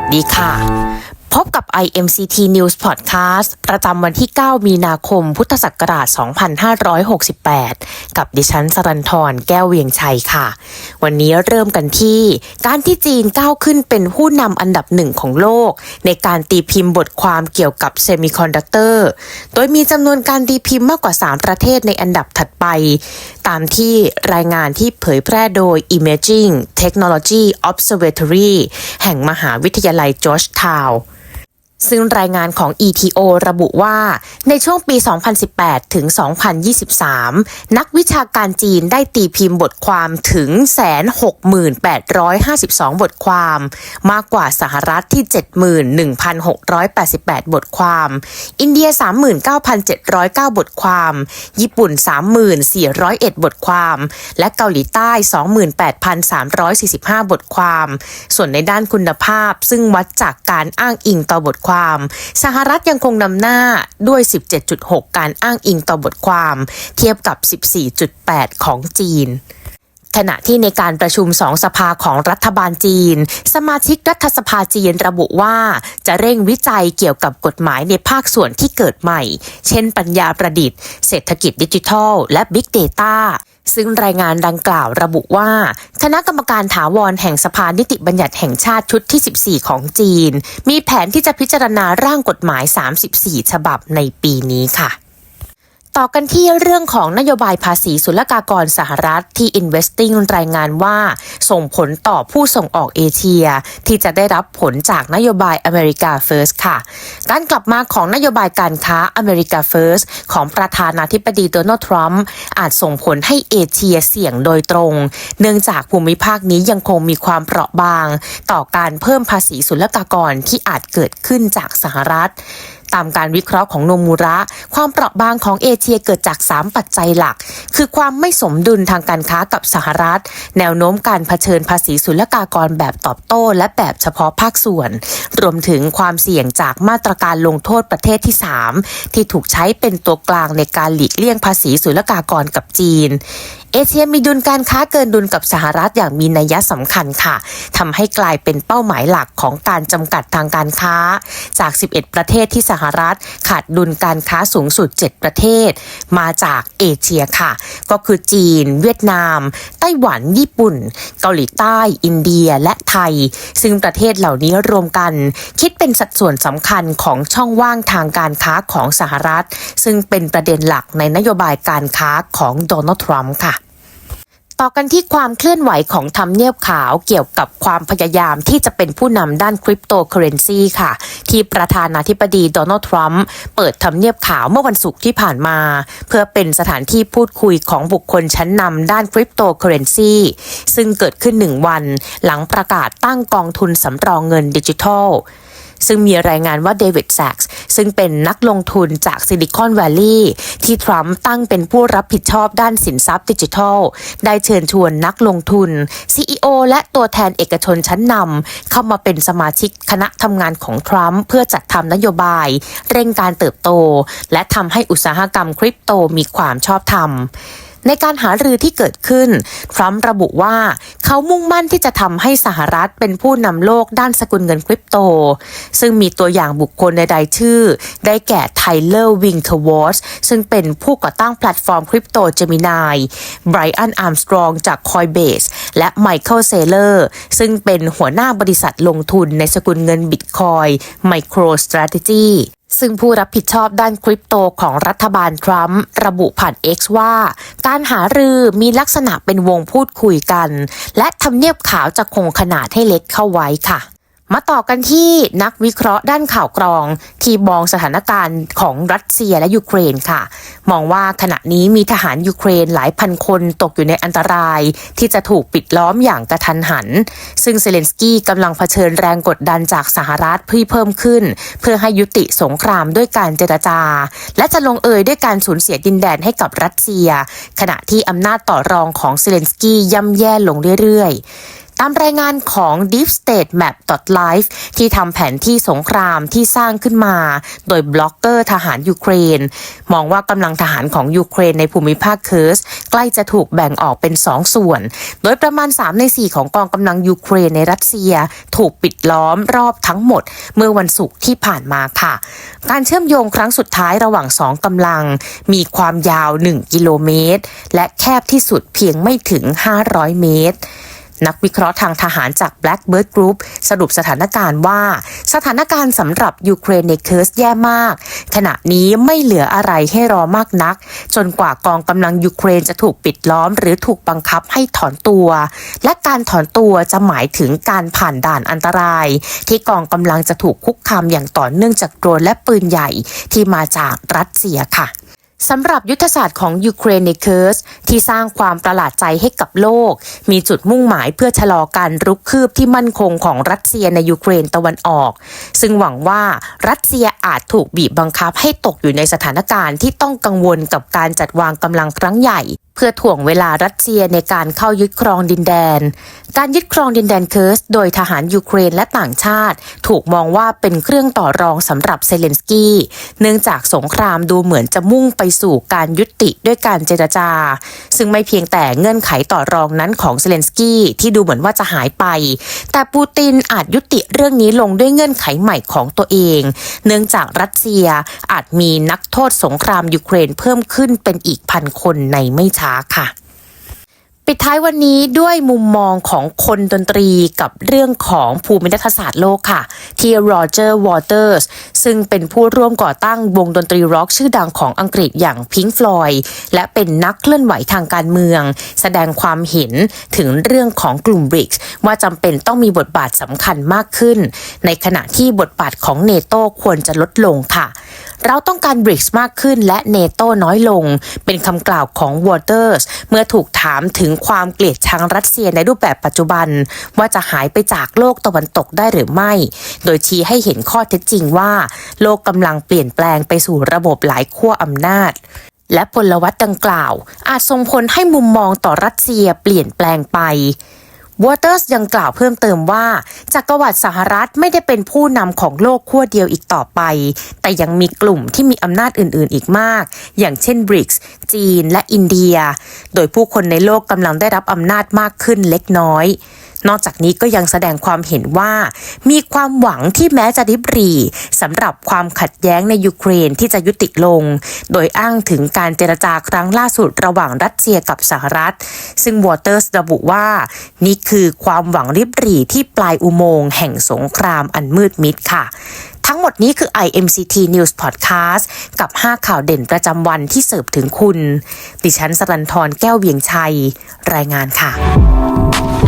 วัสดีค่ะ IMCT News Podcast ประจำวันที่ 9 มีนาคม พุทธศักราช 2568 กับดิฉันสรันทรแก้วเวียงชัยค่ะ วันนี้เริ่มกันที่ การที่จีนก้าวขึ้นเป็นผู้นำอันดับหนึ่งของโลก ในการตีพิมพ์บทความเกี่ยวกับเซมิคอนดักเตอร์ โดยมีจำนวนการตีพิมพ์มากกว่า 3 ประเทศในอันดับถัดไป ตามที่รายงานที่เผยแพร่โดย Imaging Technology Observatory แห่งมหาวิทยาลัยจอร์จทาวน์ ซึ่งรายงานของ ETO ระบุว่า ในช่วงปี 2018 ถึง 2023 นักวิชาการจีนได้ตีพิมพ์บทความถึง 168,52 บทความ มากกว่าสหรัฐที่ 71,688 บทความ อินเดีย 39,709 บทความ ญี่ปุ่น 3,401 บทความ และเกาหลีใต้ 28,345 บทความ ส่วนในด้านคุณภาพซึ่งวัดจากการอ้างอิงต่อบทความ สหรัฐยังคงนำหน้าด้วย 17.6 การอ้างอิงต่อบทความ เทียบกับ 14.8 ของจีนขณะที่ในการประชุมสองสภาของรัฐบาลจีน สมาชิกรัฐสภาจีนระบุว่า จะเร่งวิจัยเกี่ยวกับกฎหมายในภาคส่วนที่เกิดใหม่ เช่นปัญญาประดิษฐ์ เศรษฐกิจดิจิทัล และ Big Data ซึ่งรายงานดังกล่าวระบุว่า คณะกรรมการถาวรแห่งสภานิติบัญญัติแห่งชาติชุดที่ 14 ของจีน มีแผนที่จะพิจารณาร่างกฎหมาย 34 ฉบับในปีนี้ค่ะ ต่อกันที่เรื่องของนโยบายภาษีศุลกากรสหรัฐที่ Investing รายงานว่า ส่งผลต่อผู้ส่งออกเอเชีย ที่จะได้รับผลจากนโยบายอเมริกา First ค่ะ การกลับมาของนโยบายการค้าอเมริกา First ของประธานาธิบดีโดนัลด์ทรัมป์อาจส่งผลให้เอเชียเสี่ยงโดยตรง เนื่องจากภูมิภาคนี้ยังคงมีความเปราะบาง ต่อการเพิ่มภาษีศุลกากรที่อาจเกิดขึ้นจากสหรัฐ ตามการวิเคราะห์ของโนมูระ ความเปราะบางของเอเชียเกิดจาก 3 ปัจจัยหลัก คือความไม่สมดุลทางการค้ากับสหรัฐ แนวโน้มการเผชิญภาษีศุลกากรแบบตอบโต้ และแบบเฉพาะภาคส่วน รวมถึงความเสี่ยงจากมาตรการลงโทษประเทศที่ 3 ที่ถูกใช้เป็นตัวกลางในการหลีกเลี่ยงภาษีศุลกากรกับจีน เอเชียมีดุลการค้าเกินดุลกับสหรัฐอย่างมีนัยสำคัญค่ะทำให้กลายเป็นเป้าหมายหลักของการจำกัดทางการค้า จาก 11 ประเทศที่สหรัฐขาดดุลการค้าสูงสุด 7 ประเทศ มาจากเอเชียค่ะ ก็คือจีน เวียดนาม ไต้หวัน ญี่ปุ่น เกาหลีใต้ อินเดีย และไทย ซึ่งประเทศเหล่านี้รวมกัน คิดเป็นสัดส่วนสำคัญของช่องว่างทางการค้าของสหรัฐ ซึ่งเป็นประเด็นหลักในนโยบายการค้าของโดนัลด์ทรัมป์ค่ะ ต่อกันที่ความเคลื่อนไหวของทำเนียบขาวเกี่ยวกับความพยายามที่จะเป็นผู้นำด้านคริปโตเคอเรนซีค่ะ ที่ประธานาธิบดีโดนัลด์ทรัมป์เปิดทำเนียบขาวเมื่อวันศุกร์ที่ผ่านมา เพื่อเป็นสถานที่พูดคุยของบุคคลชั้นนำด้านคริปโตเคอเรนซีซึ่งเกิดขึ้นหนึ่งวัน หลังประกาศตั้งกองทุนสำรองเงินดิจิทัล ซึ่งมีรายงานว่าเดวิดแซกส์ซึ่งเป็นนักลงทุนจากซิลิคอนแวลลีย์ที่ทรัมป์ตั้งเป็นผู้รับผิดชอบด้านสินทรัพย์ดิจิทัล ได้เชิญชวนนักลงทุน CEO และตัวแทนเอกชนชั้นนำเข้ามาเป็นสมาชิกคณะทำงานของทรัมป์เพื่อจัดทำนโยบาย เร่งการเติบโต และทำให้อุตสาหกรรมคริปโตมีความชอบธรรม ในการหารือที่เกิดขึ้น ทรัมป์ระบุว่าเขามุ่งมั่นที่จะทำให้สหรัฐเป็นผู้นำโลกด้านสกุลเงินคริปโต ซึ่งมีตัวอย่างบุคคลในรายชื่อ ได้แก่ไทเลอร์วิงเควอสซึ่งเป็นผู้ก่อตั้งแพลตฟอร์มคริปโตเจมินายไบรอันอาร์มสตรองจาก Coinbase และไมเคิลเซเลอร์ซึ่งเป็นหัวหน้าบริษัทลงทุนในสกุลเงินบิตคอย MicroStrategy ซึ่งผู้รับผิดชอบด้านคริปโตของรัฐบาลทรัมป์ระบุผ่าน X ว่า การหารือมีลักษณะเป็นวงพูดคุยกัน และทำเนียบขาวจะคงขนาดให้เล็กเข้าไว้ค่ะ มาต่อกันที่นักวิเคราะห์ด้านข่าวกรอง ที่มองสถานการณ์ของรัสเซียและยูเครนค่ะ มองว่าขณะนี้มีทหารยูเครนหลายพันคนตกอยู่ในอันตราย ที่จะถูกปิดล้อมอย่างกระทันหัน ซึ่งเซเลนสกี้กำลังเผชิญแรงกดดันจากสหรัฐที่เพิ่มขึ้น เพื่อให้ยุติสงครามด้วยการเจรจา และจะลงเอยด้วยการสูญเสียดินแดนให้กับรัสเซีย ขณะที่อำนาจต่อรองของเซเลนสกี้ย่ำแย่ลงเรื่อยๆ ตามรายงานของ Deep State Map Life ที่ทำแผนที่สงครามที่สร้างขึ้นมา โดยบล็อกเกอร์ทหารยูเครน มองว่ากำลังทหารของยูเครนในภูมิภาคเคิร์สใกล้จะถูกแบ่งออกเป็น 2 ส่วน โดยประมาณ 3 ใน 4 ของกองกำลังยูเครนในรัสเซีย ถูกปิดล้อมรอบทั้งหมด เมื่อวันศุกร์ที่ผ่านมาค่ะ การเชื่อมโยงครั้งสุดท้ายระหว่างสองกำลัง มีความยาว 1 กิโลเมตร และแคบที่สุดเพียงไม่ถึง 500 เมตร นักวิเคราะห์ทางทหารจาก Blackbird Group สรุปสถานการณ์ว่า สถานการณ์สำหรับยูเครนในเคิร์สแย่มาก ขณะนี้ไม่เหลืออะไรให้รอมากนัก จนกว่ากองกำลังยูเครนจะถูกปิดล้อม หรือถูกบังคับให้ถอนตัว และการถอนตัวจะหมายถึงการผ่านด่านอันตราย ที่กองกำลังจะถูกคุกคามอย่างต่อเนื่องจากโดรนและปืนใหญ่ที่มาจากรัสเซียค่ะ สำหรับยุทธศาสตร์ของยูเครนในเคิร์สที่สร้างความประหลาดใจให้กับโลก มีจุดมุ่งหมายเพื่อชะลอการรุกคืบที่มั่นคงของรัสเซียในยูเครนตะวันออก ซึ่งหวังว่ารัสเซียอาจถูกบีบบังคับให้ตกอยู่ในสถานการณ์ที่ต้องกังวลกับการจัดวางกำลังครั้งใหญ่ พื่อถ่วงเวลารัสเซียในการเข้ายึดครองดินแดน การยึดครองดินแดนเคิร์สโดยทหารยูเครนและต่างชาติ ถูกมองว่าเป็นเครื่องต่อรองสำหรับเซเลนสกี้ เนื่องจากสงครามดูเหมือนจะมุ่งไปสู่การยุติด้วยการเจรจา ซึ่งไม่เพียงแต่เงื่อนไขต่อรองนั้นของเซเลนสกี้ที่ดูเหมือนว่าจะหายไป แต่ปูตินอาจยุติเรื่องนี้ลงด้วยเงื่อนไขใหม่ของตัวเอง เนื่องจากรัสเซียอาจมีนักโทษสงครามยูเครนเพิ่มขึ้นเป็นอีกพันคนในไม่ช้าค่ะ ปิดท้ายวันนี้ด้วยมุมมองของคนดนตรีกับเรื่องของภูมิรัฐศาสตร์โลกค่ะ ที่โรเจอร์วอเตอร์สซึ่งเป็นผู้ร่วมก่อตั้งวงดนตรีร็อกชื่อดังของอังกฤษอย่าง Pink Floyd และเป็นนักเคลื่อนไหวทางการเมือง แสดงความเห็นถึงเรื่องของกลุ่มบริกส์ว่าจำเป็นต้องมีบทบาทสำคัญมากขึ้น ในขณะที่บทบาทของเนโตควรจะลดลงค่ะ เราต้องการบริกส์มากขึ้นและเนโตน้อยลง เป็นคำกล่าวของวอเตอร์สเมื่อถูกถามถึงความเกลียดชังรัสเซียในรูปแบบปัจจุบัน ว่าจะหายไปจากโลกตะวันตกได้หรือไม่ โดยชี้ให้เห็นข้อเท็จจริงว่า โลกกำลังเปลี่ยนแปลงไปสู่ระบบหลายขั้วอำนาจและพลวัตดังกล่าว อาจส่งผลให้มุมมองต่อรัสเซียเปลี่ยนแปลงไป วอเตอร์สยังกล่าวเพิ่มเติมว่า จักรวรรดิสหรัฐไม่ได้เป็นผู้นำของโลกขั้วเดียวอีกต่อไป แต่ยังมีกลุ่มที่มีอำนาจอื่น ๆ อีกมาก อย่างเช่นบริกส์จีนและอินเดีย โดยผู้คนในโลกกำลังได้รับอำนาจมากขึ้นเล็กน้อย นอกจากนี้ก็ยังแสดงความเห็นว่า มีความหวังที่แม้จะริบหรี่สำหรับความขัดแย้งในยูเครนที่จะยุติลง โดยอ้างถึงการเจรจาครั้งล่าสุดระหว่างรัสเซียกับสหรัฐ ซึ่งวอเตอร์สระบุว่า นี่คือความหวังริบหรี่ที่ปลายอุโมงค์แห่งสงครามอันมืดมิดค่ะทั้งหมดนี้คือ IMCT News Podcast กับ 5 ข่าวเด่นประจำวันที่เสิร์ฟถึงคุณ ดิฉันสรันทรแก้วเวียงชัย รายงานค่ะ